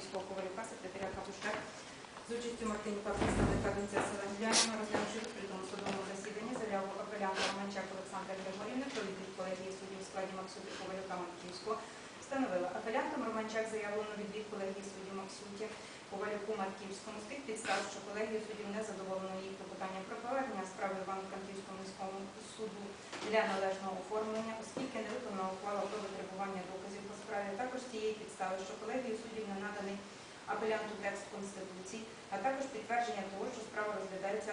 Матківського Ковалюка, секретаря Капущак, з участю Мартинюка, представника Донця Селенгляна, розглянувши відкритому судовому засіданні заяву апелянта Романчак Олександра Григорівни про відвід колегії суддів у складі Максуті Ковалюка Матківського, встановила. Апелянтом Романчак заявлено відвід колегії суддів Максуті Ковалюку Матківському з тих підстав, що колегію суддів не задоволено їх клопотанням про повернення справи Івано-Франківському міському суду для належного оформлення, оскільки не виконана ухвала про витребування доказів справі, а також з тієї підстави, що колегії суддів не наданий апелянту текст Конституції, а також підтвердження того, що справа розглядається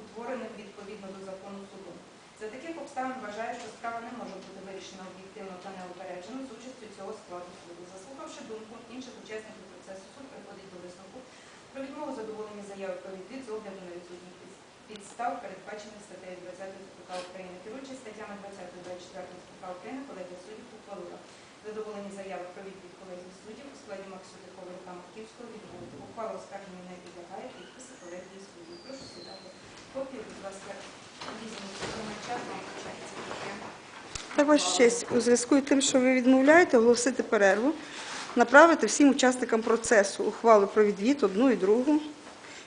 утвореним відповідно до закону суду. За таких обставин вважаю, що справа не може бути вирішена об'єктивно та неупереджено з участю цього складу суду. Заслухавши думку інших учасників процесу, суд приходить до висновку про відмову задоволення заяви про відвід з огляду на відсутність підстав, передбачених статтею 20 КПК України. Керуючись статтями 20 24 КПК України, колегія суддів ухвалила задоволені заяви про відвід колегії суддів у складі Максути Ковалька Матківського відбути. Ухвала оскарження не підлягає підписи колегії суддів. Прошу сідати. Копію, будь ласка, візьміть час, вам вручається таке. Так, ваша честь, у зв'язку з тим, що ви відмовляєте оголосити перерву, направити всім учасникам процесу ухвалу про відвід одну і другу,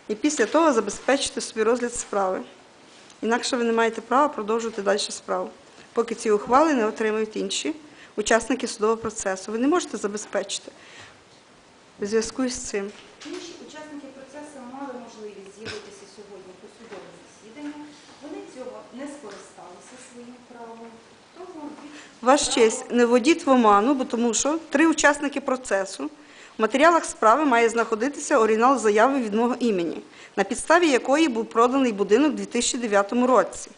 і після того забезпечити собі розгляд справи. Інакше ви не маєте права продовжувати далі справу, поки ці ухвали не отримають інші учасники судового процесу. Ви не можете забезпечити у зв'язку з цим. Інші учасники процесу мали можливість з'явитися сьогодні по судовому засіданні. Вони цього не скористалися своїм правом. Тому Ваш честь, не вводіть в оману, бо тому що три учасники процесу в матеріалах справи має знаходитися оригінал заяви від мого імені, на підставі якої був проданий будинок у 2009 році.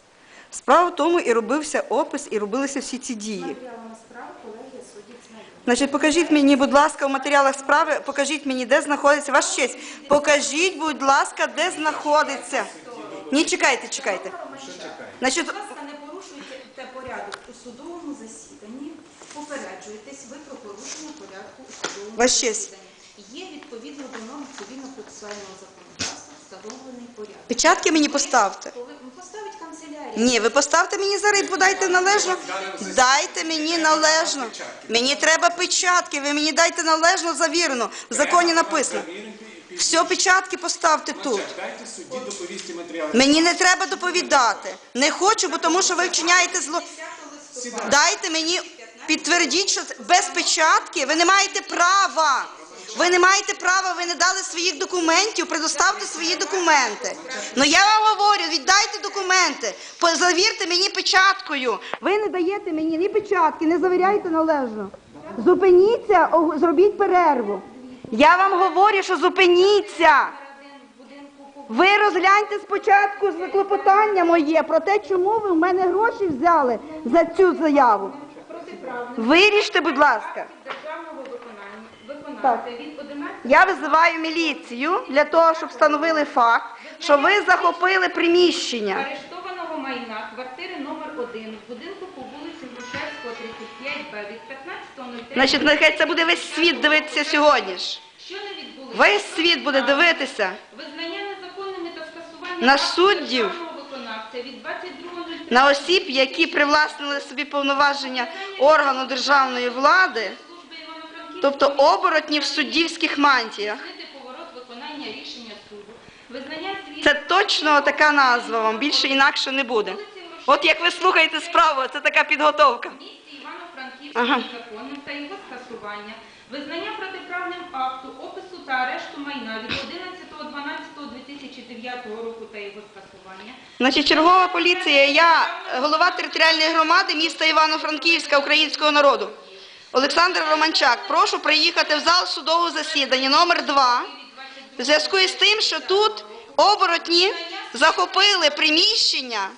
Справа в тому і робився опис, і робилися всі ці дії. матеріалами справи колегія суддів знайомі. Значить, покажіть мені, будь ласка, в матеріалах справи, покажіть мені, де знаходиться ваш честь. Покажіть, будь ласка, де знаходиться. Ні, чекайте, чекайте. Значить, Будь ласка, не порушуйте порядок у судовому засіданні. Попереджуєтесь ви про порушення порядку у судовому честь. засіданні. Є відповідно до норм цивільно-процесуального законодавства встановлений порядок. печатки мені поставте. Коли поставить канцелярія. Ні, ви поставте мені зараз і подайте належно. Дайте мені належно. Мені треба печатки, ви мені дайте належно завірено. В законі написано. Все, печатки поставте тут. Дайте судді доповісти матеріали. Мені не треба доповідати. Не хочу, бо тому що ви вчиняєте зло. Дайте мені підтвердіть, що без печатки ви не маєте права. Ви не маєте права, ви не дали своїх документів, предоставте свої документи. Ну я вам говорю, віддайте документи, завірте мені печаткою. Ви не даєте мені ні печатки, не завіряйте належно. Зупиніться, зробіть перерву. Я вам говорю, що зупиніться. Ви розгляньте спочатку клопотання моє про те, чому ви в мене гроші взяли за цю заяву. Виріште, будь ласка. Виконання виконати від 11 Я визиваю міліцію для того, щоб встановили факт, що ви захопили приміщення. арештованого майна квартири номер 1 в будинку по вулиці Грушевського, 35Б від 15.03. Значить, нехай це буде весь світ дивитися сьогодні ж. Що не відбулося? Весь світ буде дивитися. Визнання незаконними та скасування На акту суддів. державного виконавця від 22.03. На осіб, які привласнили собі повноваження органу державної влади, тобто оборотні в суддівських мантіях. поворот виконання рішення суду. Визнання Це точно така назва вам, більше інакше не буде. От як ви слухаєте справу, це така підготовка. місті Івано-Франківським Ага. та його скасування. Визнання протиправним акту, опису та арешту майна від 11.12.2009 року та його скасування. Значить, чергова поліція, я голова територіальної громади міста Івано-Франківська українського народу. Олександр Романчак, прошу приїхати в зал судового засідання номер 2 в зв'язку із тим, що тут оборотні захопили приміщення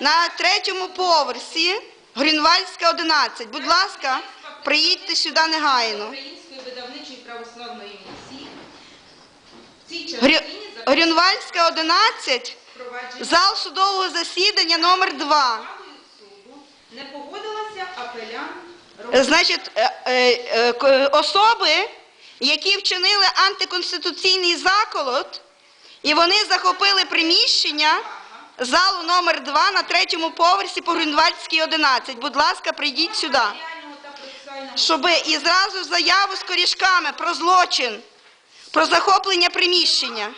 на третьому поверсі Грінвальська 11. Будь ласка, приїдьте сюди негайно. Грінвальська 11, зал судового засідання номер 2. не погодилася апелянт Роман Значить, е, е, е, особи, які вчинили антиконституційний заколот, і вони захопили приміщення залу номер 2 на третьому поверсі по Грюнвальдській 11. Будь ласка, прийдіть сюди. Щоб і зразу заяву з корішками про злочин Про захоплення приміщення.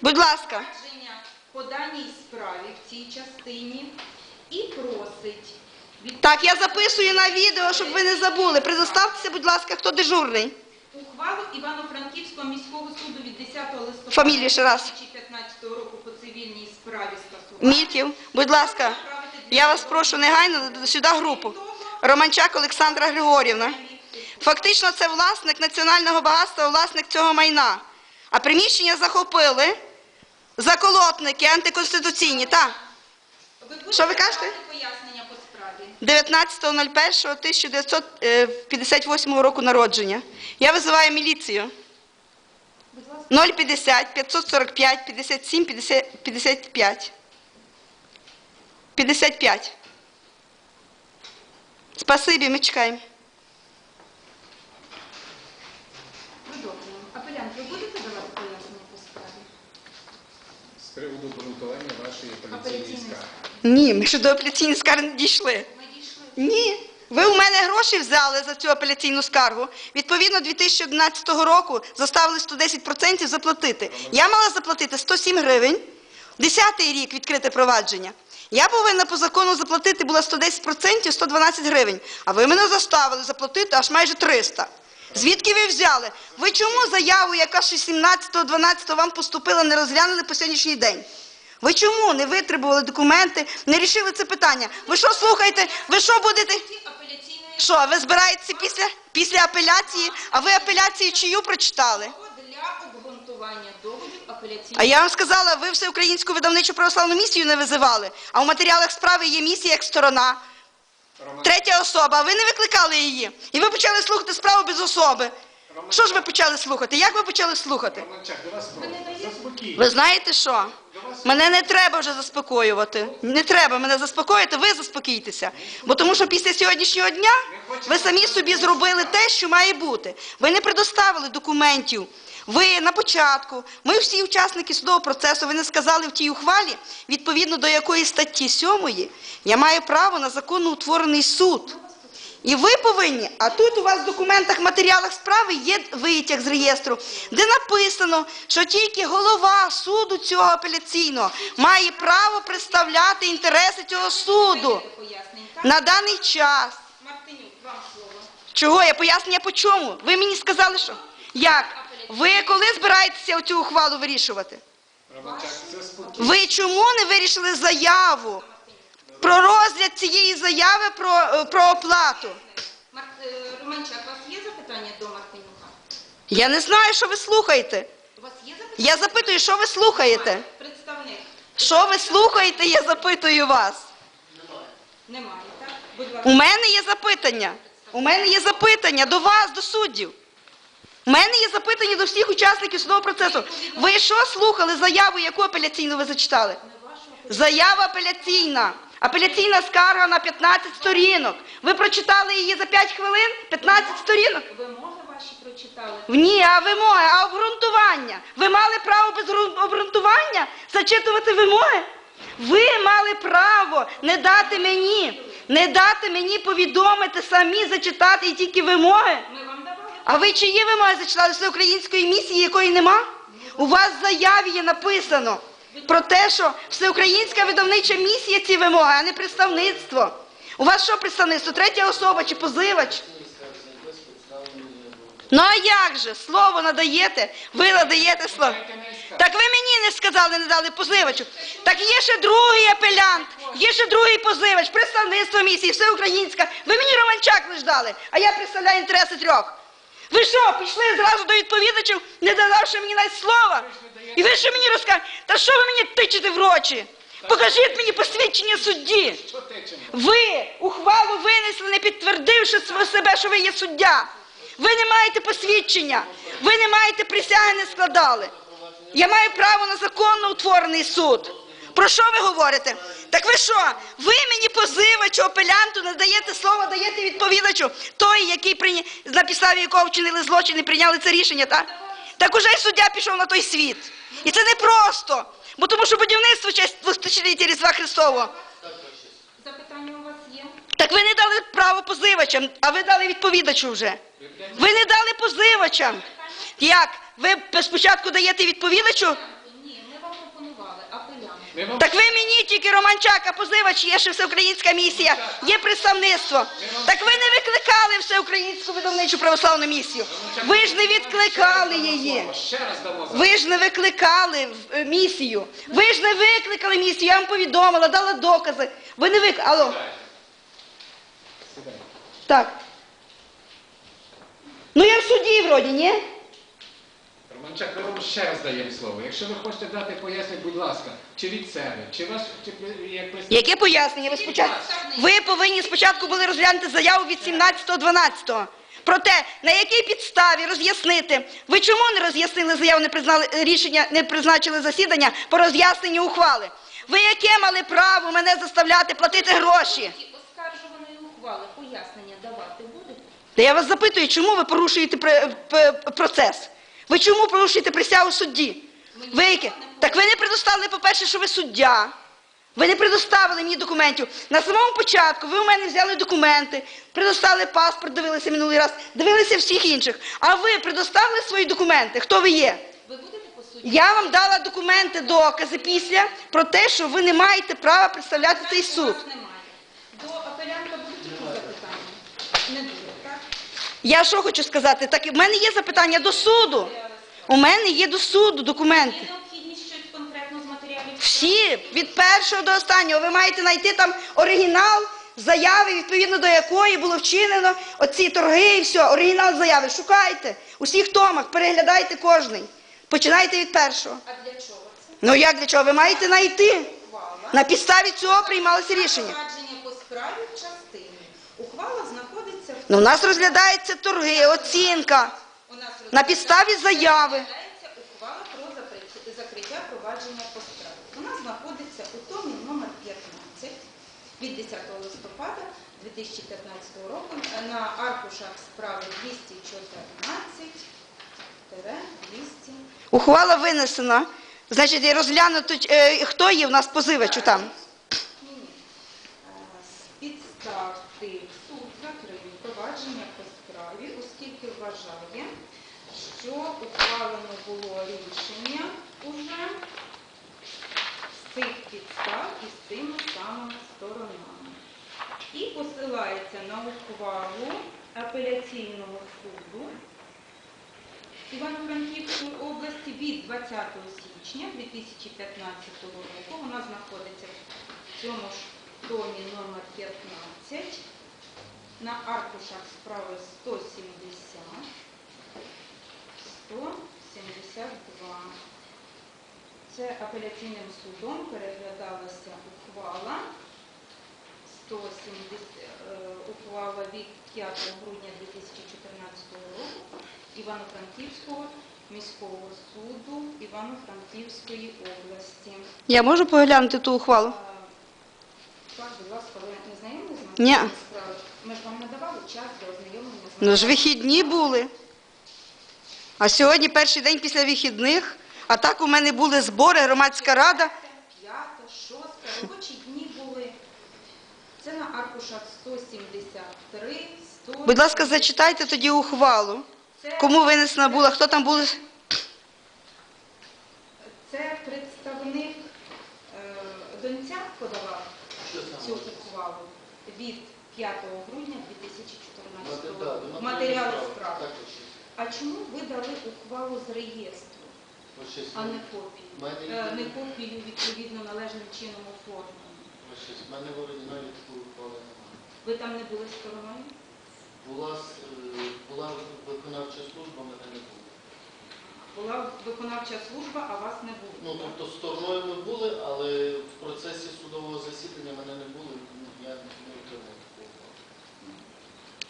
Будь ласка. по даній справі в цій частині і просить Так, я записую на відео, щоб ви не забули. Предоставтеся, будь ласка, хто дежурний. ухвалу Івано-Франківського міського суду від 10 листопада Фамілію ще раз. 2015 року по цивільній справі скасувати. Мільків, будь ласка, я вас прошу негайно сюди групу. Романчак Олександра Григорівна. Фактично, це власник національного багатства, власник цього майна. А приміщення захопили заколотники антиконституційні. Так, Що ви кажете? давати пояснення по справі? 19.01.1958 року народження. Я визиваю міліцію. 050 545 57 50 55. 55. Спасибі, ми чекаємо. Апелянт, ви будете давати пояснення по справі? З приводу обґрунтування вашої Апеляційної скарги. Ні, ми ще до апеляційної скарги не дійшли. Ні. Ви у мене гроші взяли за цю апеляційну скаргу. Відповідно, 2011 року заставили 110% заплатити. Я мала заплатити 107 гривень. Десятий рік відкрите провадження. Я повинна по закону заплатити була 110% 112 гривень. А ви мене заставили заплатити аж майже 300. Звідки ви взяли? Ви чому заяву, яка 16-12 вам поступила, не розглянули по сьогоднішній день? Ви чому не витребували документи, не рішили це питання? Ви що слухаєте? Ви що будете? Що, ви збираєтеся після, після апеляції? А ви апеляцію чию прочитали? Для обґрунтування доводів апеляційної А я вам сказала, ви всеукраїнську видавничу православну місію не визивали, а у матеріалах справи є місія як сторона. Третя особа, а ви не викликали її. І ви почали слухати справу без особи. Що ж ви почали слухати? Як ви почали слухати? Ви знаєте що? Мене не треба вже заспокоювати. Не треба мене заспокоїти, ви заспокійтеся. Бо тому що після сьогоднішнього дня ви самі собі зробили те, що має бути. Ви не предоставили документів. Ви на початку, ми всі учасники судового процесу, ви не сказали в тій ухвалі, відповідно до якої статті 7 я маю право на законно утворений суд. І ви повинні, а тут у вас в документах, матеріалах справи є витяг з реєстру, де написано, що тільки голова суду цього апеляційного має право представляти інтереси цього суду на даний час. Мартинюк, вам слово. Чого? Я пояснення по чому? Ви мені сказали, що? Як? Ви коли збираєтеся оцю ухвалу вирішувати? Ви чому не вирішили заяву про розгляд цієї заяви про, е, про оплату? Е, Романчак, у вас є запитання до Мартинюка? Я не знаю, що ви слухаєте. У вас є запитання? Я запитую, що ви слухаєте? Представник. Що ви слухаєте, я запитую вас. Немає, так? Будь ласка. У мене є запитання. У мене є запитання до вас, до суддів. У мене є запитання до всіх учасників судового процесу. Ви що слухали заяву, яку апеляційну ви зачитали? Заява апеляційна. Апеляційна скарга на 15 сторінок. Ви прочитали її за 5 хвилин? 15 сторінок? Вимоги ваші прочитали. Ні, а вимоги, а обґрунтування. Ви мали право без обґрунтування зачитувати вимоги? Ви мали право не дати мені, не дати мені повідомити самі зачитати і тільки вимоги. Ми вам давали. А ви чиї вимоги зачитали всеукраїнської місії, якої нема? У вас в заяві є написано про те, що всеукраїнська видавнича місія ці вимоги, а не представництво. У вас що представництво? Третя особа чи позивач? Ну а як же? Слово надаєте? Ви надаєте слово. Так ви мені не сказали, не дали позивачу. Так є ще другий апелянт, є ще другий позивач, представництво місії, всеукраїнська. Ви мені Романчак лиш дали, а я представляю інтереси трьох. Ви що, пішли зразу до відповідачів, не дававши мені навіть слова? І ви ще мені розкажете, та що ви мені тичете в рочі? Покажіть мені посвідчення судді. Ви ухвалу винесли, не підтвердивши себе, що ви є суддя. Ви не маєте посвідчення, ви не маєте присяги, не складали. Я маю право на законно утворений суд. Про що ви говорите? Так ви що? Ви мені позивачу, апелянту не даєте слова, даєте відповідачу, той, який прийня... на підставі якого вчинили злочин і прийняли це рішення, так? Так уже й суддя пішов на той світ. І це не просто, бо тому що будівництво честь 2000 Різдва Христового. Запитання у вас є? Так ви не дали право позивачам, а ви дали відповідачу вже. Ви не дали позивачам. Як? Ви спочатку даєте відповідачу? Ні, ми вам пропонували апелянт. Ми вам Так ви мені тільки Романчак, а позивач є ще всеукраїнська місія, є представництво. Так ви не викликали всеукраїнську видавничу православну місію. Ви ж не відкликали її. Ви ж не викликали е, місію. Ви ж не викликали місію. Я вам повідомила, дала докази. Ви не викликали. Алло, так. Ну я в суді вроді, ні? Вам ще раз даємо слово. Якщо ви хочете дати пояснення, будь ласка, чи від себе, чи вас, чи як представник. Яке пояснення? Ви спочатку ви повинні спочатку були розглянути заяву від 17.12. Про те, на якій підставі роз'яснити. Ви чому не роз'яснили заяву, не признали рішення, не призначили засідання по роз'ясненню ухвали? Ви яке мали право мене заставляти платити гроші? Оскаржуваної ухвали пояснення давати будете? Та я вас запитую, чому ви порушуєте пр- п- процес? Ви чому порушуєте присягу судді? Ви яке? Так ви не предоставили, по-перше, що ви суддя. Ви не предоставили мені документів. На самому початку ви у мене взяли документи, предоставили паспорт, дивилися минулий раз, дивилися всіх інших. А ви предоставили свої документи? Хто ви є? Ви будете по суді? Я вам дала документи, докази після про те, що ви не маєте права представляти цей суд. Немає. До апелянта будуть які запитання? Не буде, так? Я що хочу сказати? Так в мене є запитання до суду. У мене є до суду документи. Всі від першого до останнього. Ви маєте знайти там оригінал заяви, відповідно до якої було вчинено оці торги і все. Оригінал заяви. Шукайте у всіх томах, переглядайте кожний. Починайте від першого. А для чого це? Ну як для чого? Ви маєте знайти. На підставі цього приймалося рішення. По справі в частині. Ухвала знаходиться в... Ну, у нас розглядаються торги, оцінка. На підставі заяви. ухвала про закриття провадження по справі. Вона знаходиться у томі номер 15 від 10 листопада 2015 року на аркушах справи 214 200 Ухвала винесена. Значить, розглянуто, е, хто є в нас позивачу там. Ні, ні. Е, З підстав тих суд закрив провадження по справі, оскільки вважає, що ухвалено було рішення уже з цих підстав і з тими самими сторонами. І посилається на ухвалу апеляційного суду Івано-Франківської області від 20 січня 2015 року. Вона знаходиться в цьому ж домі номер 15 на аркушах справи 170, 172. Це апеляційним судом переглядалася ухвала 170, е, ухвала від 5 грудня 2014 року Івано-Франківського міського суду Івано-Франківської області. Я можу поглянути ту ухвалу? Так, будь ласка, ви не знайомі з Ні. Ми ж вам надавали час для ознайомлення Ну ж вихідні були. А сьогодні перший день після вихідних. А так у мене були збори, громадська рада. П'ята, шоста, робочі дні були. Це на аркушах 173, 100. Будь ласка, зачитайте тоді ухвалу. Кому винесена була, хто там були? це представник е, донця подавав цю ухвалу від 5 грудня 2014 року. Матеріали справи. А чому ви дали ухвалу з реєстру, а не копію? Е, Не копію відповідно належним чином оформлену. У мене в оригіналі такої ухвали немає. Ви там не були стороною? Була, е, була виконавча служба, мене не було. Була виконавча служба, а вас не було. Ну, тобто стороною ми були, але в процесі судового засідання мене не було, я не отримав такого.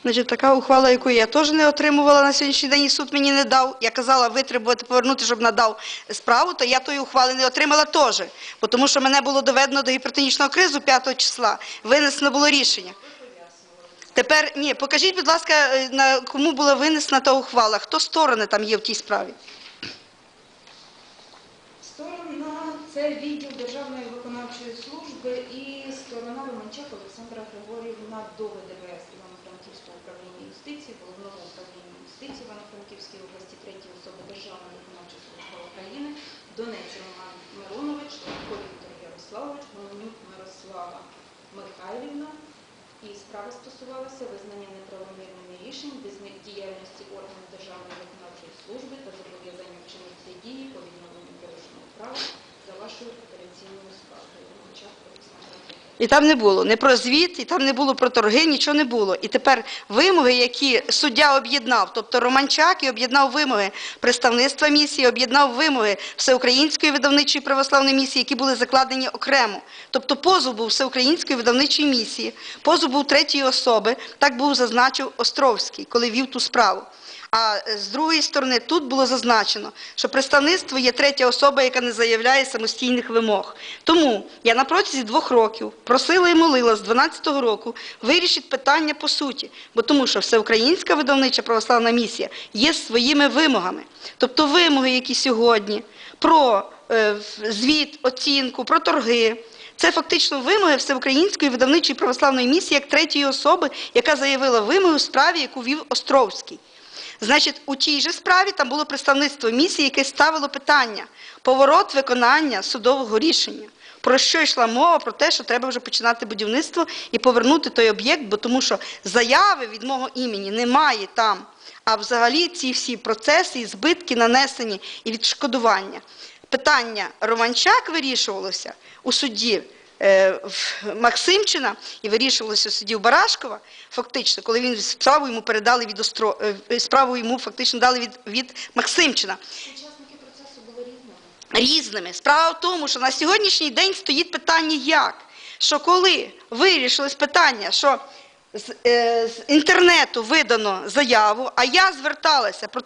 Значить, така ухвала, яку я теж не отримувала на сьогоднішній день, і суд мені не дав. Я казала витребувати, повернути, щоб надав справу, то я тої ухвали не отримала теж. Тому що мене було доведено до гіпертонічного кризу 5 числа. Винесено було рішення. Тепер, ні, покажіть, будь ласка, е, кому була винесена та ухвала, хто сторони там є в тій справі. Сторона це відділ Державної Манчак Олександра Григорівна до ВДВС Івано-Франківського управління юстиції, головного управління юстиції Івано-Франківської області, третій особи Державної виконавчої служби України, Донець Роман Миронович, Левко Ярославович, Голонюк Мирослава Михайлівна. І справа стосувалася визнання неправомірними рішень діяльності органів Державної виконавчої служби та зобов'язання вчинити дії по відновленню порушеного права за вашою операційною скаргою. І там не було не про звіт, і там не було про торги, нічого не було. І тепер вимоги, які суддя об'єднав, тобто Романчак і об'єднав вимоги представництва місії, об'єднав вимоги Всеукраїнської видавничої православної місії, які були закладені окремо. Тобто позов був Всеукраїнської видавничої місії, позов був третьої особи, так був зазначив Островський, коли вів ту справу. А е, з другої сторони, тут було зазначено, що представництво є третя особа, яка не заявляє самостійних вимог. Тому я на протязі двох років просила і молила з 12-го року вирішити питання по суті, бо тому що Всеукраїнська видавнича православна місія є своїми вимогами. Тобто вимоги, які сьогодні про е, звіт, оцінку, про торги. Це фактично вимоги Всеукраїнської видавничої православної місії як третьої особи, яка заявила вимогу у справі, яку вів Островський. Значить, у тій же справі там було представництво місії, яке ставило питання поворот виконання судового рішення. Про що йшла мова? Про те, що треба вже починати будівництво і повернути той об'єкт, бо тому що заяви від мого імені немає там. А взагалі ці всі процеси і збитки нанесені і відшкодування. Питання Романчак вирішувалося у суді Максимчина і вирішувалося у Барашкова, фактично, коли він справу йому передали від Остро... е, справу йому фактично дали від, від Максимчина. Учасники процесу були різними. Різними. Справа в тому, що на сьогоднішній день стоїть питання як? Що коли вирішилось питання, що з, е, з інтернету видано заяву, а я зверталася про